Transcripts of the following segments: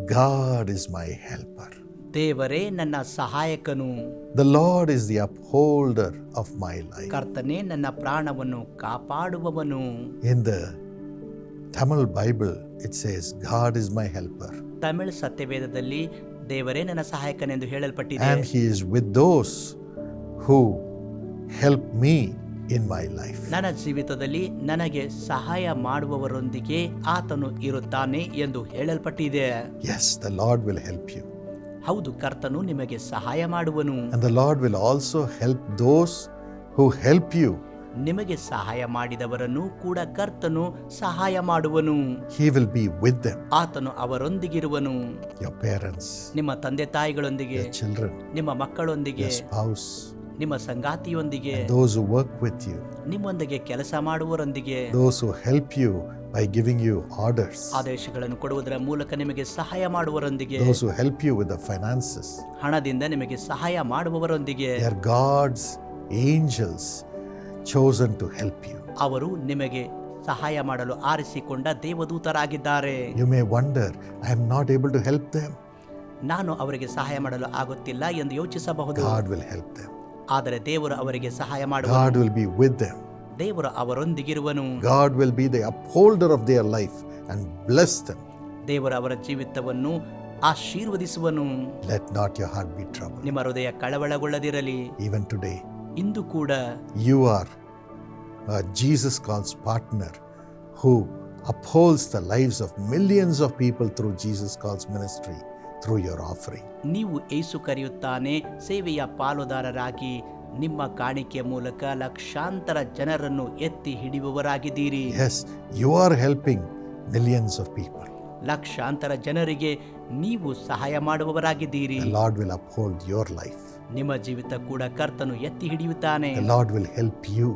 God is my helper. ದೇವರೇ ನನ್ನ ಸಹಾಯಕನು The Lord is the upholder of my life. ಕರ್ತನೇ ನನ್ನ ಪ್ರಾಣವನ್ನು ಕಾಪಾಡುವವನು In the Tamil Bible, it says, God is my helper. Tamil ಸತ್ಯವೇದದಲ್ಲಿ ದೇವರೇ ನನ್ನ ಸಹಾಯಕನೆಂದು ಹೇಳಲ್ಪಟ್ಟಿದೆ And He is with those who help me in my life. ನನ್ನ ಜೀವಿತದಲ್ಲಿ ನನಗೆ ಸಹಾಯ ಮಾಡುವವರೊಂದಿಗೆ ಆತನು ಇರುತ್ತಾನೆ ಎಂದು ಹೇಳಲ್ಪಟ್ಟಿದೆ Yes, the Lord will help you. ಹೌದು ಕರ್ತನು ನಿಮಗೆ ಸಹಾಯ ಮಾಡುವನು And the Lord will also help those who help you. ನಿಮಗೆ ಸಹಾಯ ಮಾಡಿದವರನ್ನು ಕೂಡ ಕರ್ತನು ಸಹಾಯ ಮಾಡುವನು He will be with them, ಆತನು ಅವರೊಂದಿಗಿರುವನು your parents, ನಿಮ್ಮ ತಂದೆ ತಾಯಿಗಳೊಂದಿಗೆ your children, ನಿಮ್ಮ ಮಕ್ಕಳೊಂದಿಗೆ spouse, ನಿಮ್ಮ ಸಂಗಾತಿಯೊಂದಿಗೆ those who work with you, ನಿಮ್ಮೊಂದಿಗೆ ಕೆಲಸ ಮಾಡುವವರೊಂದಿಗೆ those who help you by giving you orders, ಆದೇಶಗಳನ್ನು ಕೊಡುವುದರ ಮೂಲಕ ನಿಮಗೆ ಸಹಾಯ ಮಾಡುವವರೊಂದಿಗೆ those who help you with the finances. ಹಣದಿಂದ ನಿಮಗೆ ಸಹಾಯ ಮಾಡುವವರೊಂದಿಗೆ They are God's angels chosen to help you. ಅವರು ನಿಮಗೆ ಸಹಾಯ ಮಾಡಲು ಆರಿಸಿಕೊಂಡ ದೇವದೂತರಾಗಿದ್ದಾರೆ You may wonder, I am not able to help them. ನಾನು ಅವರಿಗೆ ಸಹಾಯ ಮಾಡಲು ಆಗುತ್ತಿಲ್ಲ ಎಂದು ಯೋಚಿಸಬಹುದು God will help them. ಆದರೆ ದೇವರು ಅವರಿಗೆ ಸಹಾಯ ಮಾಡುವ God will be with them. ದೇವರು ಅವರೊಂದಿಗಿರುವನು God will be the upholder of their life and bless them. ದೇವರು ಅವರ ಜೀವಿತವನ್ನು ಆಶೀರ್ವದಿಸುವನು Let not your heart be troubled. ನಿಮ್ಮ ಹೃದಯ ಕಳವಳಗೊಳ್ಳದಿರಲಿ Even today, ಇಂದು ಕೂಡ you are a Jesus calls partner who upholds the lives of millions of people through Jesus calls ministry Through your offering ನೀವು ಏಸು ಕರೆಯುತ್ತಾನೆ ಸೇವೆಯ ಪಾಲುದಾರರಾಗಿ ನಿಮ್ಮ ಕಾಣಿಕೆ ಮೂಲಕ ಲಕ್ಷಾಂತರ ಜನರನ್ನು ಎತ್ತಿ ಹಿಡಿಯುವವರಾಗಿದ್ದೀರಿ. Yes you are helping millions of people ಲಕ್ಷಾಂತರ ಜನರಿಗೆ ನೀವು ಸಹಾಯ ಮಾಡುವವರಾಗಿದ್ದೀರಿ. Lord will uphold your life ನಿಮ್ಮ ಜೀವಿತ ಕೂಡ ಕರ್ತನು ಎತ್ತಿ ಹಿಡಿಯುತ್ತಾನೆ. ಲಾರ್ಡ್ ವಿಲ್ ಹೆಲ್ಪ್ ಯು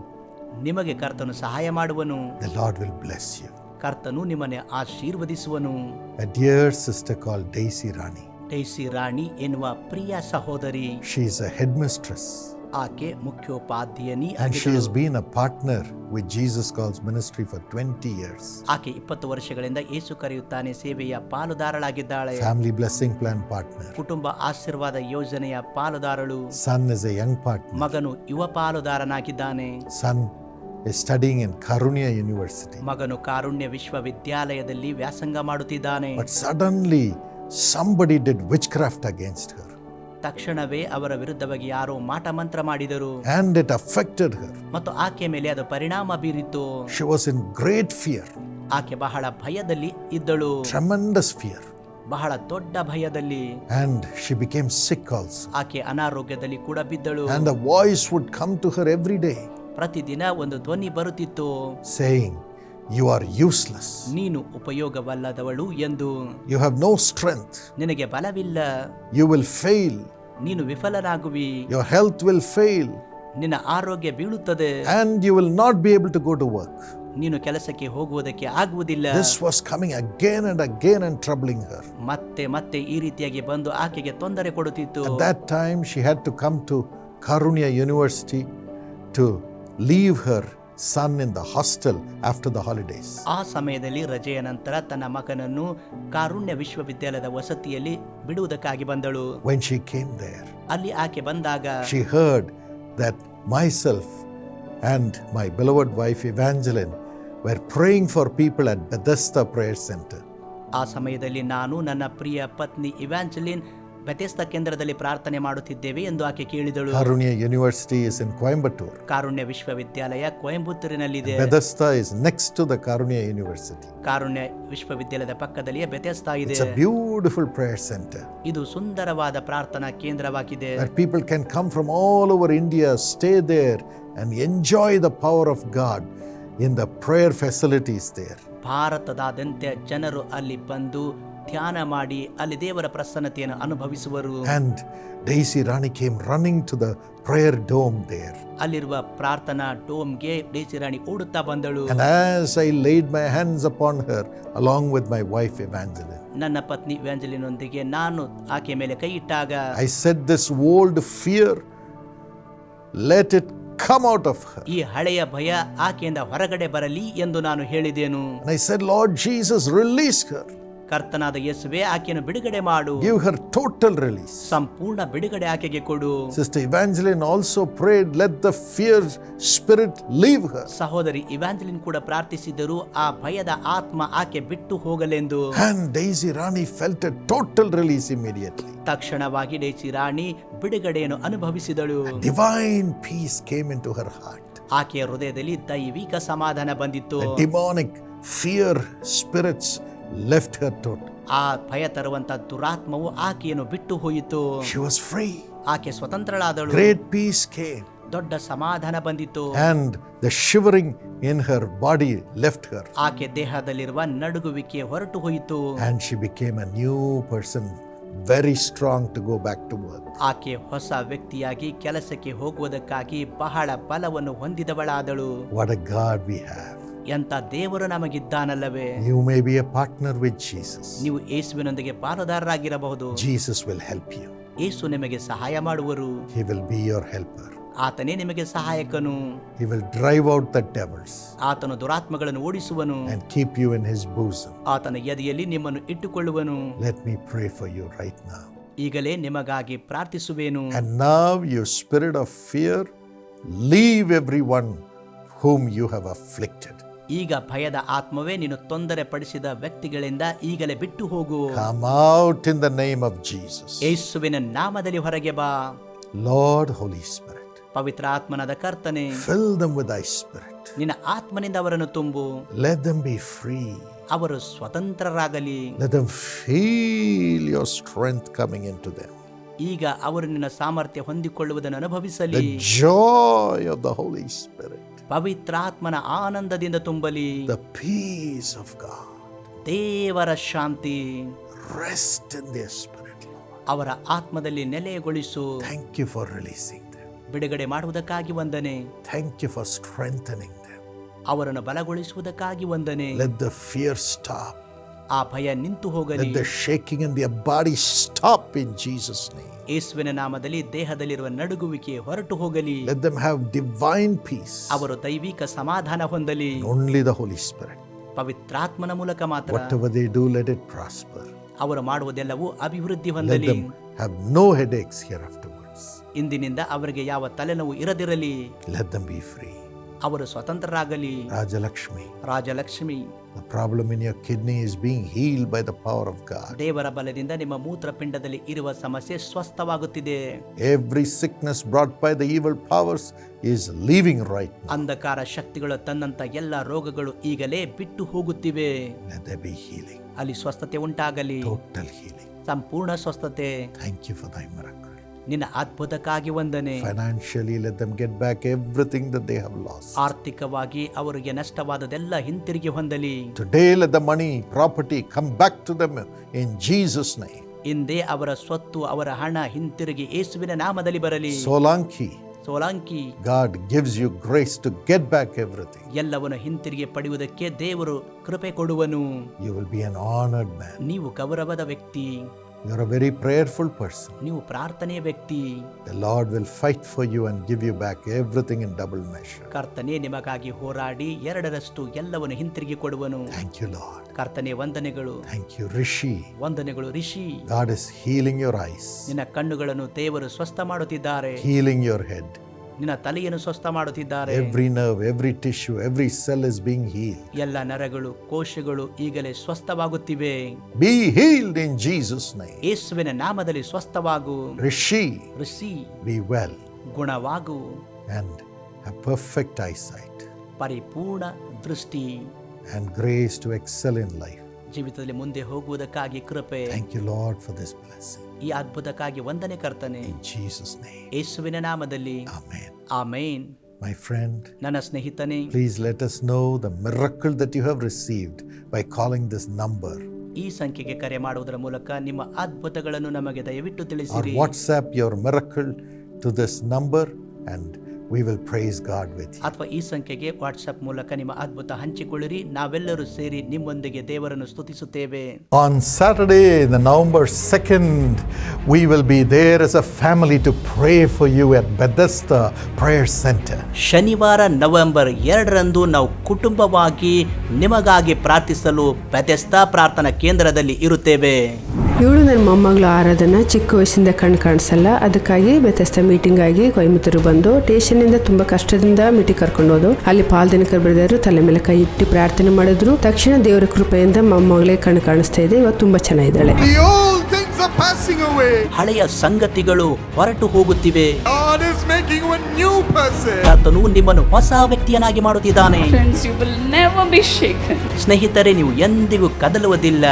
ನಿಮಗೆ ಕರ್ತನು ಸಹಾಯ ಮಾಡುವನು. The Lord will bless you ಕರ್ತನು ನಿಮ್ಮನ್ನು ಆಶೀರ್ವದಿಸುವನು. Dear sister call Daisy Rani Daisy Rani ಎನ್ನುವ ಪ್ರಿಯ ಸಹೋದರಿ. ಶೀಸ್ ಅ ಹೆಡ್ ಮಿಸ್ಟ್ರೆಸ್ ಆಕೆ ಮುಖ್ಯೋಪಾಧ್ಯಾಯನಿ and she has been a partner with Jesus Calls ministry for 20 years ಆಕೆ 20 ವರ್ಷಗಳಿಂದ ಯೇಸು ಕರೆಯುತ್ತಾನೆ ಸೇವೆಯ ಪಾಲುದಾರಳಾಗಿದ್ದಾಳೆ. ಫ್ಯಾಮಿಲಿ ಬ್ಲೆಸ್ಸಿಂಗ್ ಪ್ಲಾನ್ ಪಾರ್ಟ್ನರ್ ಕುಟುಂಬ ಆಶೀರ್ವಾದ ಯೋಜನೆಯ ಪಾಲುದಾರಳು. Son is a young partner ಮಗನು ಯುವ ಪಾಲುದಾರನಾಗಿದ್ದಾನೆ. Son is studying in Karunya University. ಮಗನು ಕಾರುಣ್ಯ ವಿಶ್ವವಿದ್ಯಾಲಯದಲ್ಲಿ ವ್ಯಾಸಂಗ ಮಾಡುತ್ತಿದ್ದಾನೆ But suddenly, somebody did witchcraft against her ತಕ್ಷಣವೇ ಅವರ ವಿರುದ್ಧವಾಗಿ ಯಾರೋ ಮಾಟ ಮಂತ್ರ ಮಾಡಿದರು and it affected her. ಮತ್ತು ಆಕೆ ಮೇಲೆ ಅದು ಪರಿಣಾಮ ಬೀರಿತು She was in great fear, ಆಕೆ ಬಹಳ ಭಯದಲ್ಲಿ ಇದ್ದಳು tremendous fear. ಬಹಳ ದೊಡ್ಡ ಭಯದಲ್ಲಿ And she became sick also. ಆಕೆ ಅನಾರೋಗ್ಯದಲ್ಲಿ ಕೂಡ ಬಿದ್ದಳು And a voice would come to her every day ಪ್ರತಿದಿನ ಒಂದು ಧ್ವನಿ ಬರುತ್ತಿತ್ತು saying, You are useless. ನೀನು ಉಪಯೋಗವಲ್ಲದವಳು ಎಂದು You have no strength. ನಿನಗೆ ಬಲವಿಲ್ಲ You will fail. ನೀನು ವಿಫಲನಾಗುವಿ Your health will fail. ನಿನ್ನ ಆರೋಗ್ಯ ಬೀಳುತ್ತದೆ And you will not be able to go to work. ನೀನು ಕೆಲಸಕ್ಕೆ ಹೋಗುವುದಕ್ಕೆ ಆಗುವುದಿಲ್ಲ This was coming again and again and troubling her. ಮತ್ತೆ ಮತ್ತೆ ಈ ರೀತಿಯಾಗಿ ಬಂದು ಆಕೆಗೆ ತೊಂದರೆ ಕೊಡುತ್ತಿತ್ತು At that time, she had to come to Karunya University to leave her son in the hostel after the holidays. ಆ ಸಮಯದಲ್ಲಿ ರಜೆಯ ನಂತರ ತನ್ನ ಮಗನನ್ನು ಕಾರುಣ್ಯ ವಿಶ್ವವಿದ್ಯಾಲಯದ ವಸತಿಯಲ್ಲಿ ಬಿಡುವುದಕ್ಕಾಗಿ ಬಂದಳು When she came there, ಅಲ್ಲಿ ಆಕೆ ಬಂದಾಗ she heard that myself and my beloved wife Evangeline were praying for people at Bethesda Prayer Center. ಆ ಸಮಯದಲ್ಲಿ ನಾನು ನನ್ನ ಪ್ರಿಯ ಪತ್ನಿ ಇವ್ಯಾಂಜಲಿನ್ ಬೆತೆಸ್ತ ಕೇಂದ್ರದಲ್ಲಿ ಪ್ರಾರ್ಥನೆ ಮಾಡುತ್ತಿದ್ದೇವೆ ಎಂದು ಆಕೆ ಕೇಳಿದಳು. Karunya University is in Coimbatore Karunya ವಿಶ್ವವಿದ್ಯಾಲಯ ಕೋಯಂಬತ್ತೂರಿನಲ್ಲಿ Bethesda is next to the Karunya university Karunya ವಿಶ್ವವಿದ್ಯಾಲಯದ ಪಕ್ಕದಲ್ಲಿಯೇ ಬೆತೆಸ್ತ ಇದೆ. ಇಟ್ಸ್ ಬ್ಯೂಟಿಫುಲ್ ಪ್ರೇಯರ್ ಸೆಂಟರ್ ಇದು ಸುಂದರವಾದ ಪ್ರಾರ್ಥನಾ ಕೇಂದ್ರವಾಗಿದೆ. People can come from all over India stay there and enjoy the power of God in the prayer facilities there ಭಾರತದಾದ್ಯಂತ ಜನರು ಅಲ್ಲಿ ಬಂದು ಧ್ಯಾನ ಮಾಡಿ ಅಲ್ಲಿ ದೇವರ ಪ್ರಸನ್ನತೆಯನ್ನು ಅನುಭವಿಸುವರು And Daisy Rani came running to the prayer dome there. ಅಲ್ಲಿರುವ ಪ್ರಾರ್ಥನಾ ಡೋಮ್ಗೆ ಡೇಸಿರಾಣಿ ಓಡುತ್ತಾ ಬಂದಳು And as I laid my hands upon her, along with my wife Evangeline, ನನ್ನ ಪತ್ನಿ ವ್ಯಾಂಜಲಿನೊಂದಿಗೆ ನಾನು ಆಕೆ ಮೇಲೆ ಕೈ ಇಟ್ಟಾಗ I said, This old fear, let it come out of her. ಈ ಹಳೆಯ ಭಯ ಆಕೆಯಿಂದ ಹೊರಗಡೆ ಬರಲಿ ಎಂದು ನಾನು ಹೇಳಿದೆನು And I said, Lord Jesus, release her. ಕರ್ತನಾದ ಯೇಸುವೆ ಆಕೆಯನ್ನು ಬಿಡುಗಡೆ ಮಾಡು. ಗಿವ್ ಹರ್ ಟೋಟಲ್ ರಿಲೀಸ್ ಸಂಪೂರ್ಣ ಬಿಡುಗಡೆ ಆಕೆಗೆ ಕೊಡು. Sister Evangeline also prayed let the fear spirit leave her ಸಹೋದರಿ ಇವಾಂಜಲಿನ್ ಕೂಡ ಪ್ರಾರ್ಥಿಸಿದರು ಆ ಭಯದ ಆತ್ಮ ಆಕೆ ಬಿಟ್ಟು ಹೋಗಲೆಂದು. And Daisy Rani felt a total release immediately ತಕ್ಷಣವಾಗಿ Daisy Rani ಬಿಡುಗಡೆಯನ್ನು ಅನುಭವಿಸಿದಳು. Divine peace came into her heart ಆಕೆಯ ಹೃದಯದಲ್ಲಿ ದೈವಿಕ ಸಮಾಧಾನ ಬಂದಿತ್ತು. Demonic fear fear left her total. ಆ ಭಯ ತರುವಂತ ದುರಾತ್ಮವು ಆಕೆಯನ್ನು ಬಿಟ್ಟು ಹೋಯಿತು She was free. ಆಕೆ ಸ್ವತಂತ್ರಳಾದಳು Great peace came. ದೊಡ್ಡ ಸಮಾಧಾನ ಬಂದಿತ್ತು And the shivering in her body left her. ಆಕೆ ದೇಹದಲ್ಲಿರುವ ನಡುಗುವಿಕೆ ಹೊರಟು ಹೋಯಿತು And she became a new person, very strong to go back to work. ಆಕೆ ಹೊಸ ವ್ಯಕ್ತಿಯಾಗಿ ಕೆಲಸಕ್ಕೆ ಹೋಗುವುದಕ್ಕಾಗಿ ಬಹಳ ಬಲವನ್ನು ಹೊಂದಿದವಳಾದಳು What a God we have. ಎಂತ ದೇವರು ನಮಗಿದ್ದಾನಲ್ಲವೇ You may be a partner with Jesus. ನೀವು ಯೇಸುವಿನೊಂದಿಗೆ ಪಾಲುದಾರರಾಗಿರಬಹುದು Jesus will help you. ಯೇಸು ನಿಮಗೆ ಸಹಾಯ ಮಾಡುವರು He will be your helper. ಆತನೇ ನಿಮಗೆ ಸಹಾಯಕನು He will drive out the devils ಆತನು ದುರಾತ್ಮಗಳನ್ನು ಓಡಿಸುವನು and keep you in his bosom. ಆತನ ಎದೆಯಲ್ಲಿ ನಿಮ್ಮನ್ನು ಇಟ್ಟುಕೊಳ್ಳುವನು Let me pray for you right now. ಈಗಲೇ ನಿಮಗಾಗಿ ಪ್ರಾರ್ಥಿಸುವೇನು And now, you spirit of fear, leave everyone whom you have afflicted. ಈಗ ಭಯದ ಆತ್ಮವೇ ನೀನು ತೊಂದರೆ ಪಡಿಸಿದ ವ್ಯಕ್ತಿಗಳಿಂದ ಈಗಲೇ ಬಿಟ್ಟು ಹೋಗು Come out in the name of Jesus. ಯೇಸುವಿನ ನಾಮದಲ್ಲಿ ಹೊರಗೆ ಬಾ Lord, Holy Spirit, ಪವಿತ್ರ ಆತ್ಮನಾದ ಕರ್ತನೆ fill them with thy spirit. ನಿನ್ನ ಆತ್ಮನಿಂದ ಅವರನ್ನು ತುಂಬು Let them be free. ಅವರು ಸ್ವತಂತ್ರರಾಗಲಿ Let them feel your strength coming into them. ಈಗ ಅವರು ನಿನ್ನ ಸಾಮರ್ಥ್ಯ ಹೊಂದಿಕೊಳ್ಳುವುದನ್ನು ಅನುಭವಿಸಲಿ The joy of the Holy Spirit, ಪವಿತ್ರಾತ್ಮನ ಆನಂದದಿಂದ ತುಂಬಲಿ ದ ಪೀಸ್ ಆಫ್ God. ದೇವರ ಶಾಂತಿ ರೆಸ್ಟ್ ಇನ್ spirit, Lord. ಅವರ ಆತ್ಮದಲ್ಲಿ ನೆಲೆಗೊಳಿಸು ಥ್ಯಾಂಕ್ ಯು ಫಾರ್ ರಿಲೀಸಿಂಗ್. ಬಿಡುಗಡೆ ಮಾಡುವುದಕ್ಕಾಗಿ ವಂದನೆ ಥ್ಯಾಂಕ್ ಯು ಫಾರ್ ಸ್ಟ್ರೆಂಥನಿಂಗ್. ಅವರನ್ನು ಬಲಗೊಳಿಸುವುದಕ್ಕಾಗಿ ವಂದನೆ ಲೆಟ್ ದ ಫಿಯರ್ stop. ಆ ಭಯ ನಿಂತು ಹೋಗಲಿ Let the shaking in their body stop in Jesus' name. ಯೇಸುವಿನ ನಾಮದಲ್ಲಿ ದೇಹದಲ್ಲಿರುವ ನಡುಗುವಿಕೆ ಹೊರಟು ಹೋಗಲಿ Let them have divine peace. ಅವರು ದೈವಿಕ ಸಮಾಧಾನ ಹೊಂದಲಿ Only the Holy Spirit. ಪವಿತ್ರಾತ್ಮನ ಮೂಲಕ ಮಾತ್ರ Whatever they do, let it prosper. ಅವರು ಮಾಡುವುದೆಲ್ಲವೂ ಅಭಿವೃದ್ಧಿ Let ಹೊಂದಲಿ them have no headaches here afterwards. ಇಂದಿನಿಂದ ಅವರಿಗೆ ಯಾವ ತಲೆನೋವು ಇರದಿರಲಿ Let them be free. ಅವರು ಸ್ವತಂತ್ರರಾಗಲಿ Rajalakshmi Rajalakshmi the problem in your kidney is being healed by the power of God. ದೇವರ ಬಲದಿಂದ ನಿಮ್ಮ ಮೂತ್ರಪಿಂಡದಲ್ಲಿ ಇರುವ ಸಮಸ್ಯೆ ಸ್ವಸ್ಥವಾಗುತ್ತಿದೆ Every sickness brought by the evil powers is leaving right now. ಅಂಧಕಾರ ಶಕ್ತಿಗಳು ತನ್ನಂತ ಎಲ್ಲ ರೋಗಗಳು ಈಗಲೇ ಬಿಟ್ಟು ಹೋಗುತ್ತಿವೆ Let there be healing, ಅಲ್ಲಿ ಸ್ವಸ್ಥತೆ ಉಂಟಾಗಲಿ total healing. ಸಂಪೂರ್ಣ ಸ್ವಸ್ಥತೆ Thank you for thy miracle. ನಿನ್ನ ಅದ್ಭುತಕ್ಕಾಗಿ ವಂದನೆ. Financially let them get back everything that they have lost ಆರ್ಥಿಕವಾಗಿ ಅವರಿಗೆ ನಷ್ಟವಾದದೆಲ್ಲ ಹಿಂತಿರುಗಿ ಹೊಂದಲಿ. Today let the money property come back to them in Jesus name ಇಂದೇ ಅವರ ಸ್ವತ್ತು ಅವರ ಹಣ ಹಿಂತಿರುಗಿ ಯೇಸುವಿನ ನಾಮದಲ್ಲಿ ಬರಲಿ. Solanki Solanki God gives you grace to get back everything ಎಲ್ಲವನ್ನು ಹಿಂತಿರುಗಿ ಪಡೆಯುವುದಕ್ಕೆ ದೇವರು ಕೃಪೆ ಕೊಡುವನು. You will be honoured man ನೀವು ಗೌರವದ ವ್ಯಕ್ತಿ. You're a very prayerful person. ನೀವು ಪ್ರಾರ್ಥನೆಯ ವ್ಯಕ್ತಿ The Lord will fight for you and give you back everything in double measure. ಕರ್ತನೆ ನಿಮಗಾಗಿ ಹೋರಾಡಿ ಎರಡರಷ್ಟು ಎಲ್ಲವನ್ನು ಹಿಂತಿರುಗಿ ಕೊಡುವನು Thank you, Lord. ಕರ್ತನೆ ವಂದನೆಗಳು Thank you, Rishi. ವಂದನೆಗಳು Rishi God is healing your eyes, ನಿನ್ನ ಕಣ್ಣುಗಳನ್ನು ದೇವರು ಸ್ವಸ್ಥ ಮಾಡುತ್ತಿದ್ದಾರೆ healing your head. ನಿನ್ನ ತಲೆಯನ್ನು ಸ್ವಸ್ಥ ಮಾಡುತ್ತಿದ್ದಾರೆ. Every nerve every tissue every cell is being heal ಎಲ್ಲ ನರಗಳು ಕೋಶಗಳು ಈಗಲೇ ಸ್ವಸ್ಥವಾಗುತ್ತಿವೆ. Be healed in Jesus name ಯೇಸುವಿನ ನಾಮದಲ್ಲಿ ಸ್ವಸ್ಥವಾಗು. ಋಷಿ ಋಷಿ ಬಿ ವೆಲ್ ಗುಣವಾಗು. And a perfect eyesight ಪರಿಪೂರ್ಣ ದೃಷ್ಟಿ. And grace to excel in life ಜೀವಿತದಲ್ಲಿ ಮುಂದೆ ಹೋಗುವುದಕ್ಕಾಗಿ ಕೃಪೆ. Thank you Lord for this blessing ಈ ಅದ್ಭುತಕ್ಕಾಗಿ ವಂದನೆ ಕರ್ತನೆ In Jesus' name. ಯೇಸುವಿನ ನಾಮದಲ್ಲಿ Amen. ಆಮೇನ್ My friend, ನನ್ನ ಸ್ನೇಹಿತನೇ please let us know the miracle that you have received by calling this number ಈ ಸಂಖ್ಯೆಗೆ ಕರೆ ಮಾಡುವುದರ ಮೂಲಕ ನಿಮ್ಮ ಅದ್ಭುತಗಳನ್ನು ನಮಗೆ ದಯವಿಟ್ಟು or ತಿಳಿಸಿರಿ WhatsApp your miracle to this number and we will praise with you. ಅಥವಾ ಈ ಸಂಖ್ಯೆಗೆ ವಾಟ್ಸ್ಆಪ್ ಮೂಲಕ ನಿಮ್ಮ ಅದ್ಭುತ ಹಂಚಿಕೊಳ್ಳಿರಿ ನಾವೆಲ್ಲರೂ ಸೇರಿ ನಿಮ್ಮೊಂದಿಗೆ ದೇವರನ್ನು ಸ್ತುತಿಸುತ್ತೇವೆ On Saturday, the November 2nd, we will be there as a family to pray for you at Bethesda Prayer Center. ಶನಿವಾರ ನವೆಂಬರ್ ಎರಡರಂದು ನಾವು ಕುಟುಂಬವಾಗಿ ನಿಮಗಾಗಿ ಪ್ರಾರ್ಥಿಸಲು ಬೆದಸ್ತ ಪ್ರಾರ್ಥನಾ ಕೇಂದ್ರದಲ್ಲಿ ಇರುತ್ತೇವೆ ಇವಳು ನನ್ನ ಮೊಮ್ಮಗಳು ಆರಾಧನಾ ಚಿಕ್ಕ ವಯಸ್ಸಿಂದ ಕಣ್ಣು ಕಾಣಿಸಲ್ಲ. ಅದಕ್ಕಾಗಿ ಬೆತಸ್ತ ಮೀಟಿಂಗ್ ಆಗಿ ಕೊಯಮತ್ತೂರು ಬಂದು ಟೇಷನ್ನಿಂದ ತುಂಬಾ ಕಷ್ಟದಿಂದ ಮೀಟಿಂಗ್ ಕರ್ಕೊಂಡು ಹೋದು ಅಲ್ಲಿ ಪಾಲ್ದಿನಕರ್ ಬಿಡದರು ತಲೆ ಮೇಲೆ ಕೈ ಇಟ್ಟು ಪ್ರಾರ್ಥನೆ ಮಾಡಿದ್ರು. ತಕ್ಷಣ ದೇವರ ಕೃಪೆಯಿಂದ ಮೊಮ್ಮಗಳೇ ಕಣ್ಣು ಕಾಣಿಸ್ತಾ ಇದೆ. ಇವತ್ತು ತುಂಬಾ ಚೆನ್ನಾಗಿದ್ದಾಳೆ. ಹಳೆಯ ಸಂಗತಿಗಳು ಹೊರಟು ಹೋಗುತ್ತಿವೆ. ನಿಮ್ಮನ್ನು ಹೊಸ ವ್ಯಕ್ತಿಯನ್ನಾಗಿ ಮಾಡುತ್ತಿದ್ದಾನೆ. ಸ್ನೇಹಿತರೆ ನೀವು ಎಂದಿಗೂ ಕದಲುವುದಿಲ್ಲ.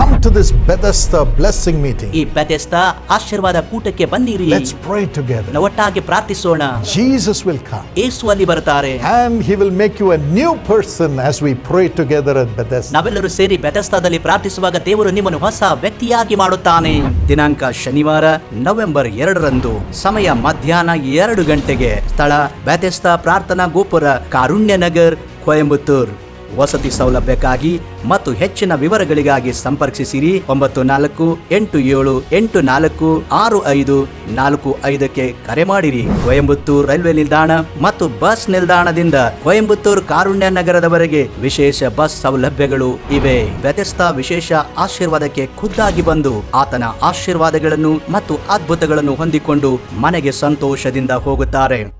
Come to this Bethesda blessing meeting. ಈ ಬೆತೆಸ್ತಾ ಆಶೀರ್ವಾದ ಕೂಟಕ್ಕೆ ಬಂದಿರಿ. Let's pray together. ನಾವು ಒಟ್ಟಾಗಿ ಪ್ರಾರ್ಥಿಸೋಣ. Jesus will come. ಯೇಸು ಅಲ್ಲಿ ಬರ್ತಾರೆ and he will make you a new person as we pray together at Bethesda. ನಾವೆಲ್ಲರೂ ಸೇರಿ ಬೆಥೆಸ್ತಾದಲ್ಲಿ ಪ್ರಾರ್ಥಿಸುವಾಗ ದೇವರು ನಿಮ್ಮನ್ನು ಹೊಸ ವ್ಯಕ್ತಿಯಾಗಿ ಮಾಡುತ್ತಾನೆ. ದಿನಾಂಕ ಶನಿವಾರ ನವೆಂಬರ್ ಎರಡರಂದು ಸಮಯ ಮಧ್ಯಾಹ್ನ ಎರಡು ಗಂಟೆಗೆ. ಸ್ಥಳ ಬೆಥೆಸ್ತಾ ಪ್ರಾರ್ಥನಾ ಗೋಪುರ ಕಾರುಣ್ಯ ನಗರ್ ಕೊಯಂಬತ್ತೂರ್. ವಸತಿ ಸೌಲಭ್ಯಕ್ಕಾಗಿ ಮತ್ತು ಹೆಚ್ಚಿನ ವಿವರಗಳಿಗಾಗಿ ಸಂಪರ್ಕಿಸಿರಿ. ಒಂಬತ್ತು ನಾಲ್ಕು, ಎಂಟು ಏಳು, ಎಂಟು ನಾಲ್ಕು, ಆರು ಐದು, ನಾಲ್ಕು ಐದಕ್ಕೆ ಕರೆ ಮಾಡಿರಿ. ಕೊಯಂಬತ್ತೂರು ರೈಲ್ವೆ ನಿಲ್ದಾಣ ಮತ್ತು ಬಸ್ ನಿಲ್ದಾಣದಿಂದ ಕೊಯಂಬತ್ತೂರು ಕಾರುಣ್ಯ ನಗರದವರೆಗೆ ವಿಶೇಷ ಬಸ್ ಸೌಲಭ್ಯಗಳು ಇವೆ. ವ್ಯತ್ಯಸ್ತ ವಿಶೇಷ ಆಶೀರ್ವಾದಕ್ಕೆ ಖುದ್ದಾಗಿ ಬಂದು ಆತನ ಆಶೀರ್ವಾದಗಳನ್ನು ಮತ್ತು ಅದ್ಭುತಗಳನ್ನು ಹೊಂದಿಕೊಂಡು ಮನೆಗೆ ಸಂತೋಷದಿಂದ ಹೋಗುತ್ತಾರೆ.